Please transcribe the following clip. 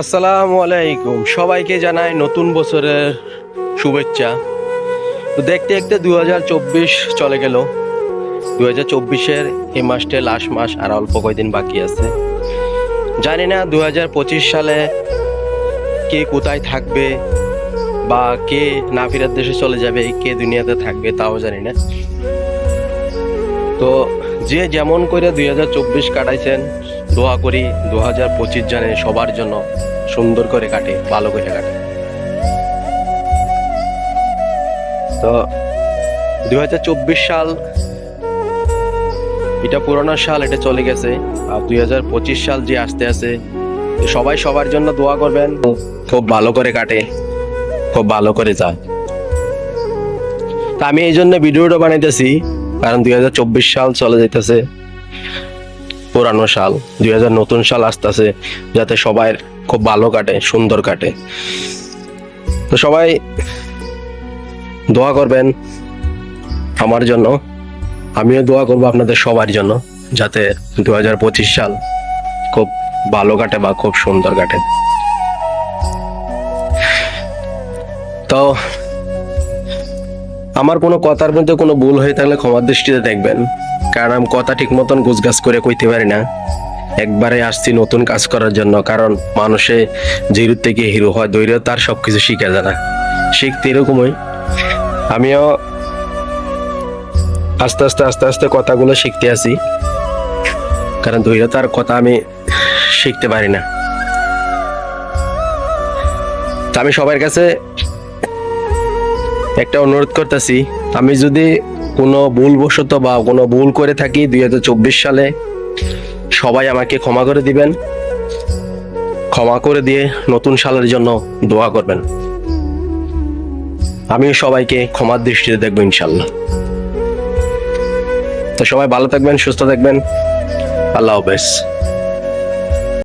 আসসালামু আলাইকুম। সবাইকে জানাই নতুন বছরের শুভেচ্ছা। তো দেখতে দেখতে দু হাজার চব্বিশ চলে গেল। দু হাজার চব্বিশের এই মাসটা লাস্ট মাস আর অল্প কয়দিন বাকি আছে। জানি না দু হাজার পঁচিশ সালে কে কোথায় থাকবে বা কে না ফেরার দেশে চলে যাবে, কে দুনিয়াতে থাকবে তাও জানি না। তো যে যেমন করে দুই হাজার চব্বিশ কাটাইছেন দোয়া করি দু হাজার পঁচিশ জানে সবার জন্য সুন্দর করে কাটে, ভালো করে কাটে। তো দুই হাজার চব্বিশ সাল, এটা পুরোনো সাল, এটা চলে গেছে। আর দুই হাজার পঁচিশ সাল যে আসতে আছে সবাই সবার জন্য দোয়া করবেন। খুব ভালো করে কাটে, খুব ভালো করে যায়। তা আমি এই জন্য ভিডিওটা বানাইতেছি, কারণ দুই হাজার চব্বিশ সাল চলে যাইতেছে। পুরানো সাল দুই হাজার নতুন সাল আসতেছে যাতে সবাই খুব ভালো কাটে, সুন্দর কাটে। তো সবাই দোয়া করবেন আমার জন্য। আমিও দোয়া করব আপনাদের সবার জন্য যাতে দু হাজার পঁচিশ সাল খুব ভালো কাটে বা খুব সুন্দর কাটে। তো আমার কোনো কথার মধ্যে কোনো ভুল হয়ে থাকলে ক্ষমার দৃষ্টিতে দেখবেন। কারণ আমি কথা ঠিক মতন গুছগাছ করে কইতে পারি না। একবারে আসছি নতুন কাজ করার জন্য, কারণ মানুষে জিরো থেকে হিরো হয় দৈর্য তার সব কিছু শিখে যায় না। শিখতে এরকমই আমিও আস্তে আস্তে আস্তে আস্তে কথাগুলো শিখতে আসি। কারণ ধৈর্যতার কথা আমি শিখতে পারি না। আমি সবার কাছে একটা অনুরোধ করতেছি, আমি যদি কোনো ভুলবশত বা কোনো ভুল করে থাকি দুই হাজার চব্বিশ সালে, সবাই আমাকে ক্ষমা করে দিবেন। ক্ষমা করে দিয়ে নতুন সালের জন্য দোয়া করবেন। আমি সবাইকে ক্ষমার দৃষ্টিতে দেখব ইনশাল্লাহ তো সবাই ভালো থাকবেন, সুস্থ থাকবেন। আল্লাহ হাফেজ।